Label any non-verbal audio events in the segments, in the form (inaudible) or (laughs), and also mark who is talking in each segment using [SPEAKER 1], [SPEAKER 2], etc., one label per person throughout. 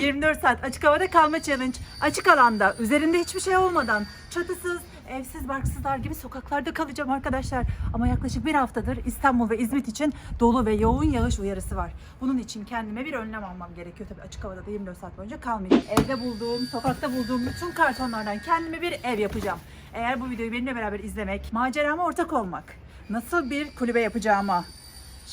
[SPEAKER 1] 24 saat açık havada kalma challenge. Açık alanda, üzerinde hiçbir şey olmadan, çatısız, evsiz, barksızlar gibi sokaklarda kalacağım arkadaşlar. Ama yaklaşık bir haftadır İstanbul ve İzmit için dolu ve yoğun yağış uyarısı var. Bunun için kendime bir önlem almam gerekiyor. Tabii açık havada da 24 saat boyunca kalmayacağım. Evde bulduğum, sokakta bulduğum bütün kartonlardan kendime bir ev yapacağım. Eğer bu videoyu benimle beraber izlemek, macerama ortak olmak, nasıl bir kulübe yapacağıma,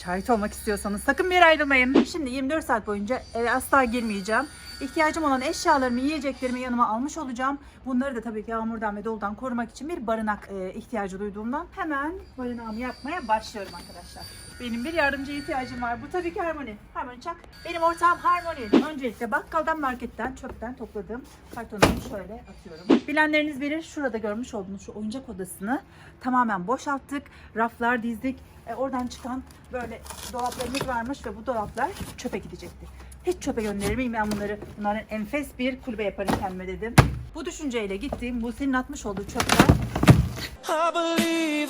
[SPEAKER 1] Şahit olmak istiyorsanız sakın bir yere ayrılmayın. Şimdi 24 saat boyunca eve asla girmeyeceğim. İhtiyacım olan eşyalarımı, yiyeceklerimi yanıma almış olacağım. Bunları da tabii ki yağmurdan ve doludan korumak için bir barınak e, ihtiyacı duyduğumdan hemen barınağımı yapmaya başlıyorum arkadaşlar. Benim bir yardımcıya ihtiyacım var. Bu tabii ki Harmony. Harmony Çak. Benim ortağım Harmony. Öncelikle bakkaldan, marketten, çöpten topladığım kartonumu şöyle atıyorum. Bilenleriniz bilir şurada görmüş olduğunuz şu oyuncak odasını tamamen boşalttık. Raflar dizdik. E, oradan çıkan böyle dolaplarımız varmış ve bu dolaplar çöpe gidecekti. Hiç çöpe gönderir miyim ben bunları? Bunların enfes bir kulübe yaparım kendime dedim. Bu düşünceyle gittiğim bu senin atmış olduğu çöpler
[SPEAKER 2] I.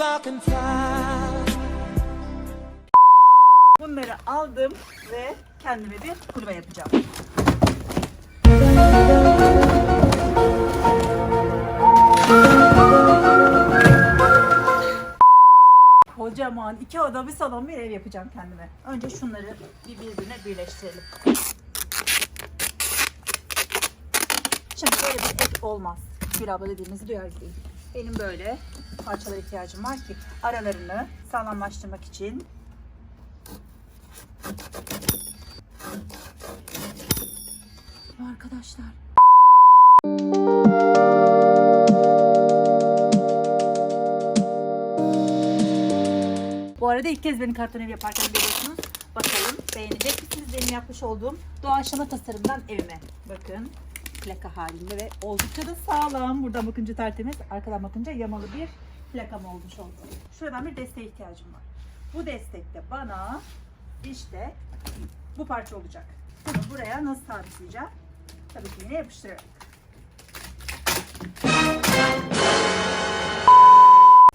[SPEAKER 1] Bunları aldım ve kendime bir kulübe yapacağım. Kocaman iki oda bir salon bir ev yapacağım kendime. Önce şunları bir birbirine birleştirelim. Şimdi böyle bir ek olmaz. Bir abla dediğimizi duyar gibiyim. Benim böyle parçalara ihtiyacım var ki aralarını sağlamlaştırmak için Arkadaşlar. Arada ilk kez beni karton ev yaparken görüyorsunuz. Bakalım beğenecek misiniz benim yapmış olduğum doğaçlama tasarımdan evime. Bakın plaka halinde ve oldukça da sağlam. Buradan bakınca tertemiz, arkadan bakınca yamalı bir plakam olmuş oldu. Şuradan bir desteğe ihtiyacım var. Bu destekte bana işte bu parça olacak. Bunu buraya nasıl sabitleyeceğim? Tabii ki yine yapıştırarak.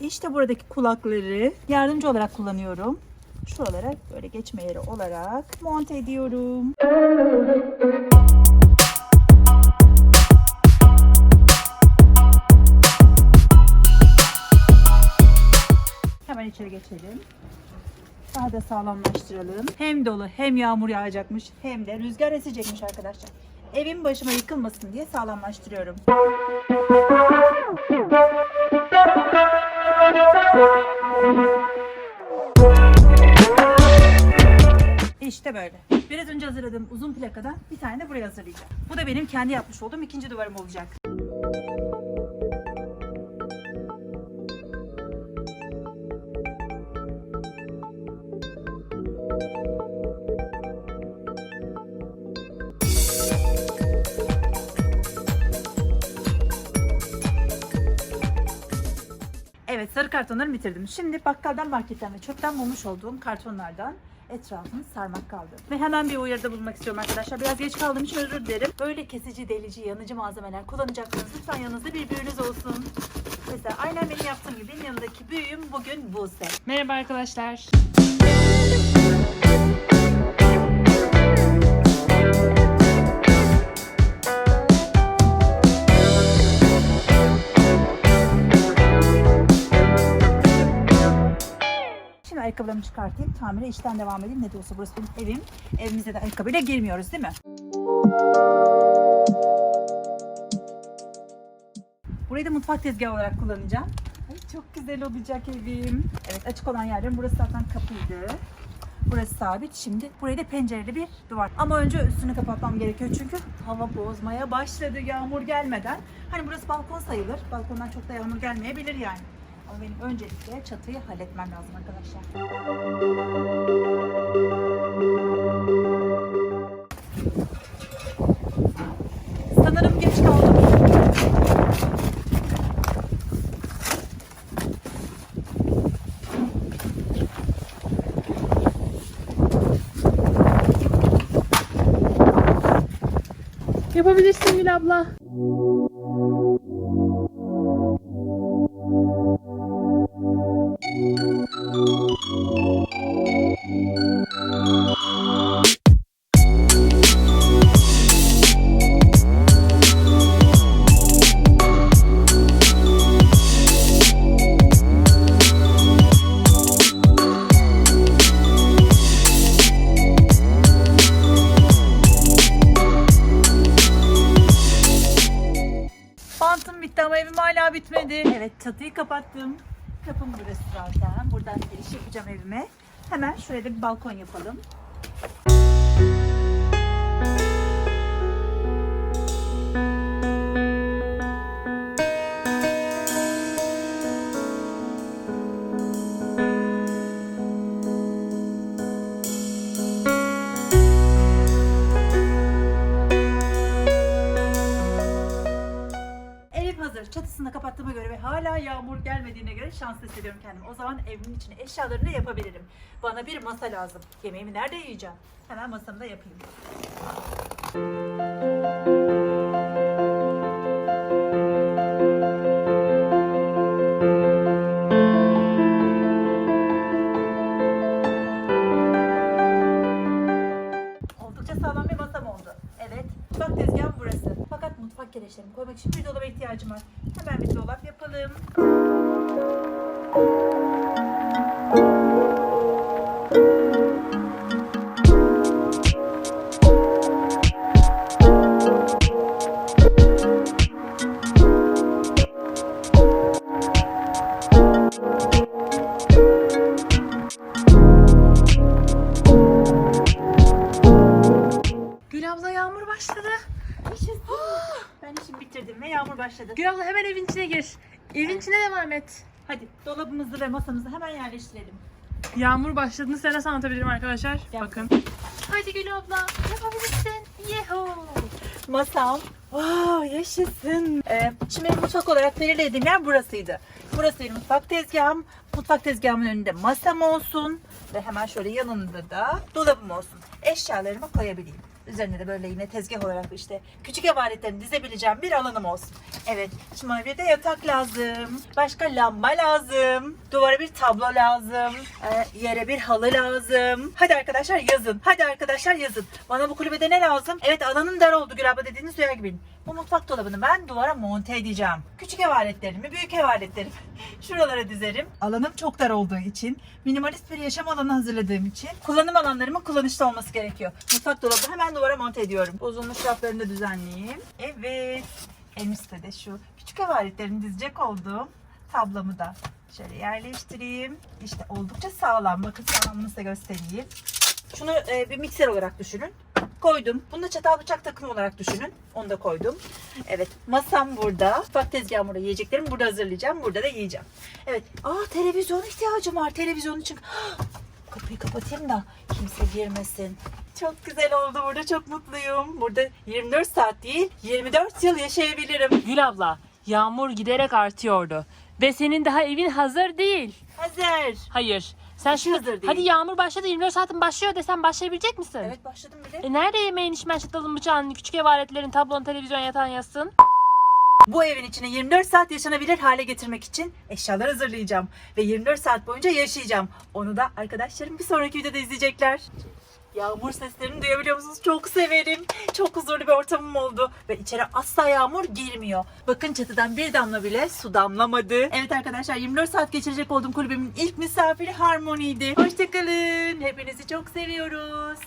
[SPEAKER 1] İşte buradaki kulakları yardımcı olarak kullanıyorum. Şuralara böyle geçme yeri olarak monte ediyorum. Hemen içeri geçelim. Daha da sağlamlaştıralım. Hem dolu hem yağmur yağacakmış hem de rüzgar esecekmiş arkadaşlar. Evim başıma yıkılmasın diye sağlamlaştırıyorum. İşte böyle. Biraz önce hazırladığım uzun plakadan bir tane de buraya hazırlayacağım. Bu da benim kendi yapmış olduğum ikinci duvarım olacak. Evet sarı kartonları bitirdim. Şimdi bakkaldan marketten ve çöpten bulmuş olduğum kartonlardan etrafını sarmak kaldı. Ve hemen bir uyarıda bulunmak istiyorum arkadaşlar. Biraz geç kaldığım için özür dilerim. Böyle kesici, delici, yanıcı malzemeler kullanacaksınız. Lütfen yanınızda bir büyüğünüz olsun. Mesela aynen benim yaptığım gibi benim yanındaki büyüğüm bugün Buse.
[SPEAKER 3] Merhaba arkadaşlar.
[SPEAKER 1] Ayakkabılarımı çıkartayım. Tamire işten devam edeyim. Ne de olsa burası benim evim. Evimize de ayakkabıyla girmiyoruz değil mi? Burayı da mutfak tezgahı olarak kullanacağım. Ay çok güzel olacak evim. Evet açık olan yerlerim burası zaten kapıydı. Burası sabit. Şimdi burayı da pencereli bir duvar. Ama önce üstünü kapatmam gerekiyor çünkü hava bozmaya başladı yağmur gelmeden. Hani burası balkon sayılır. Balkondan çok da yağmur gelmeyebilir yani. Ama benim öncelikle çatıyı halletmem lazım arkadaşlar. Sanırım geç kaldım.
[SPEAKER 3] Yapabilirsin Gül abla.
[SPEAKER 1] Bitmedi. Evet çatıyı kapattım. Kapım burası zaten. Buradan giriş yapacağım evime. Hemen şuraya da bir balkon yapalım. Gelmediğine göre şanslı hissediyorum kendimi. O zaman evimin içine eşyalarını yapabilirim. Bana bir masa lazım. Yemeğimi nerede yiyeceğim? Hemen masamı da yapayım. Oldukça sağlam bir masam oldu. Evet. Mutfak tezgahım burası. Fakat mutfak gereçlerimi koymak için bir dolaba ihtiyacım var. Hemen bir dolap yapalım.
[SPEAKER 3] Gül abla yağmur başladı.
[SPEAKER 1] Ben işimi bitirdim ve yağmur başladı.
[SPEAKER 3] Gül abla hemen evin içine gir. Evin içine devam et.
[SPEAKER 1] Hadi dolabımızı ve masamızı hemen yerleştirelim.
[SPEAKER 3] Yağmur başladığını size nasıl anlatabilirim arkadaşlar?
[SPEAKER 1] Yap.
[SPEAKER 3] Bakın. Hadi Gül abla yapabilirsin. Yeho.
[SPEAKER 1] Masam. Wow, yaşasın. Ee, şimdi mutfak olarak belirlediğim yer burasıydı. Burası benim mutfak tezgahım. Mutfak tezgahımın önünde masam olsun. Ve hemen şöyle yanında da dolabım olsun. Eşyalarımı koyabileyim. Üzerine de böyle yine tezgah olarak işte küçük ev dizebileceğim bir alanım olsun. Evet, şimdi bana bir de yatak lazım. Başka lamba lazım. Duvara bir tablo lazım. Ee, yere bir halı lazım. Hadi arkadaşlar yazın. Hadi arkadaşlar yazın. Bana bu kulübede ne lazım? Evet alanım dar oldu Gül abla dediğiniz duyar gibiyim. Bu mutfak dolabını ben duvara monte edeceğim. Küçük ev aletlerimi, büyük ev aletlerimi (laughs) şuralara dizerim. Alanım çok dar olduğu için, minimalist bir yaşam alanı hazırladığım için kullanım alanlarımın kullanışlı olması gerekiyor. Mutfak dolabı hemen duvara monte ediyorum. Bozulmuş raflarını da düzenleyeyim. Evet. En üstte de şu küçük ev aletlerini dizecek olduğum tablomu da şöyle yerleştireyim. İşte oldukça sağlam. Bakın sağlamlığını size göstereyim. Şunu e, bir mikser olarak düşünün. Koydum. Bunu da çatal bıçak takımı olarak düşünün. Onu da koydum. Evet. Masam burada. Mutfak tezgahım burada. Yiyeceklerimi burada hazırlayacağım. Burada da yiyeceğim. Evet. Aa televizyon ihtiyacım var. Televizyon için. (gasps) Kapıyı kapatayım da kimse girmesin. Çok güzel oldu burada. Çok mutluyum. Burada 24 saat değil 24 yıl yaşayabilirim.
[SPEAKER 3] Gül abla yağmur giderek artıyordu. Ve senin daha evin hazır değil.
[SPEAKER 1] Hazır.
[SPEAKER 3] Hayır. Sen şimdi
[SPEAKER 1] değil.
[SPEAKER 3] hadi yağmur başladı 24 saatin başlıyor desen başlayabilecek misin?
[SPEAKER 1] Evet başladım bile.
[SPEAKER 3] E nerede yemeğin içmen çatalın bıçağın küçük ev aletlerin tablon televizyon yatağın yazsın?
[SPEAKER 1] Bu evin içine 24 saat yaşanabilir hale getirmek için eşyalar hazırlayacağım. Ve 24 saat boyunca yaşayacağım. Onu da arkadaşlarım bir sonraki videoda izleyecekler. Yağmur seslerini duyabiliyor musunuz? Çok severim. Çok huzurlu bir ortamım oldu. Ve içeri asla yağmur girmiyor. Bakın çatıdan bir damla bile su damlamadı. Evet arkadaşlar 24 saat geçirecek olduğum kulübümün ilk misafiri Harmony'ydi. Hoşçakalın. Hepinizi çok seviyoruz.